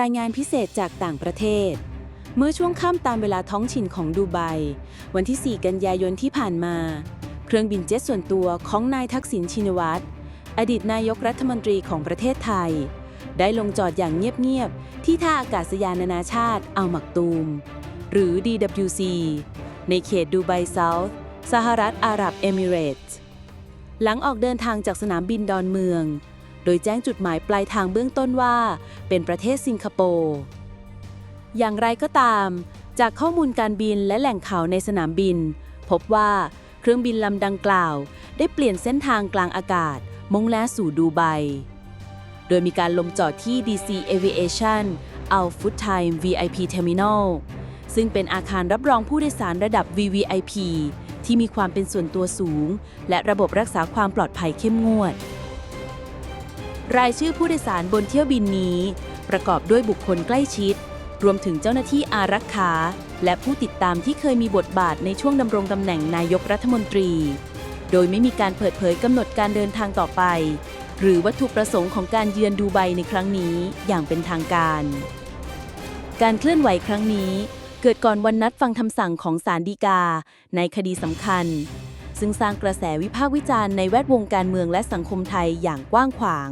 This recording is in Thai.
รายงานพิเศษจากต่างประเทศ เมื่อช่วงค่ำตามเวลาท้องถิ่นของดูไบ วันที่ 4 กันยายนที่ผ่านมา เครื่องบินเจ็ตส่วนตัวของนายทักษิณชินวัตร อดีตนายกรัฐมนตรีของประเทศไทย ได้ลงจอดอย่างเงียบ ๆ ที่ท่าอากาศยานนานาชาติอัลมักตูม หรือ DWC ในเขตดูไบเซาท์สหรัฐอาหรับเอมิเรตส์หลังออกเดินทางจากสนามบินดอนเมือง โดยแจ้งจุดหมายปลายทางเบื้องต้นว่า เป็นประเทศสิงคโปร์อย่างไรก็ตาม จากข้อมูลการบินและแหล่งข่าวในสนามบิน พบว่าเครื่องบินลำดังกล่าว ได้เปลี่ยนเส้นทางกลางอากาศ มุ่งหน้าสู่ดูไบ โดยมีการลงจอดที่ DC Aviation Al f u t Time VIP Terminal ซึ่งเป็นอาคารรับรองผู้โดยสารระดับ VVIP ที่มีความเป็นส่วนตัวสูง และระบบรักษาความปลอดภัยเข้มงวด รายชื่อผู้โดยสารบนเที่ยวบินนี้ ประกอบด้วยบุคคลใกล้ชิด รวมถึงเจ้าหน้าที่อารักขา และผู้ติดตามที่เคยมีบทบาทในช่วงดำรงตำแหน่งนายกรัฐมนตรี โดยไม่มีการเปิดเผยกำหนดการเดินทางต่อไป หรือวัตถุประสงค์ของการเยือนดูไบในครั้งนี้อย่างเป็นทางการ การเคลื่อนไหวครั้งนี้เกิดก่อนวันนัดฟังคำสั่งของศาลฎีกา ในคดีสำคัญ ซึ่งสร้างกระแสวิพากษ์วิจารณ์ในแวดวงการเมืองและสังคมไทยอย่างกว้างขวาง